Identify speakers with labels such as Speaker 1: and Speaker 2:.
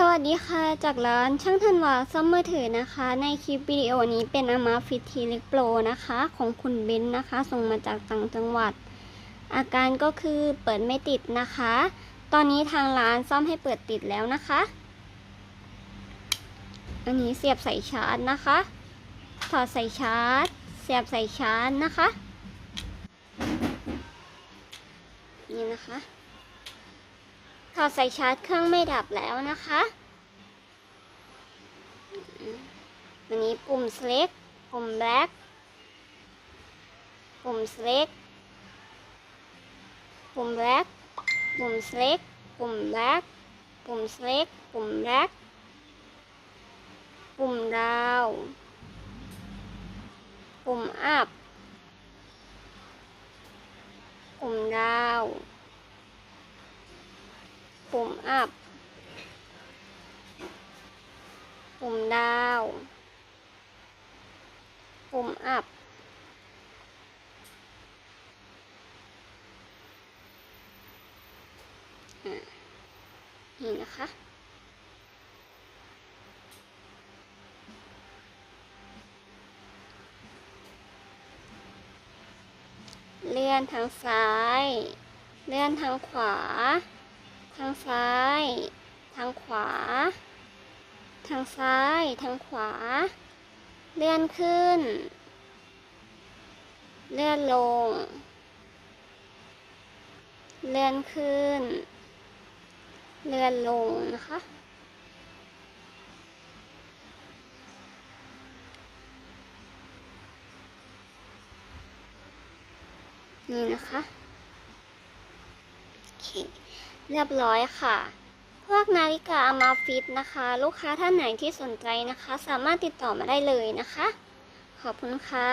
Speaker 1: สวัสดีค่ะ จากร้านช่างธันวาซ่อมมือถือนะคะ ในคลิปวิดีโอนี้เป็นอามาฟิตทีเล็กโปรนะคะ ของคุณเบนซ์นะคะ ส่งมาจากต่างจังหวัด อาการก็คือเปิดไม่ติดนะคะ ตอนนี้ทางร้านซ่อมให้เปิดติดแล้วนะคะ อันนี้เสียบใส่ชาร์จนะคะ ถอดใส่ชาร์จ เสียบใส่ชาร์จนะคะ นี่นะคะ อดสายชาร์จเครื่องไม่ดับแล้วนะคะอันนี้ปุ่ม select ปุ่ม black ปุ่ม select ปุ่ม black ปุ่ม select ปุ่ม black ปุ่ม select ปุ่ม black ปุ่มดาว ปุ่ม up ปุ่มดาว ปุ่ม up ปุ่มดาว ปุ่ม up อะนี่นะคะเลื่อนทางซ้าย เลื่อนทางขวา ทางซ้าย ทางขวา ทางซ้าย ทางขวา เลื่อนขึ้น เลื่อนลง เลื่อนขึ้น เลื่อนลงนะคะ นี่นะคะ โอเค เรียบร้อยค่ะ พวกนาฬิกาอามาฟิตนะคะ ลูกค้าท่านไหนที่สนใจนะคะ สามารถติดต่อมาได้เลยนะคะ ขอบคุณค่ะ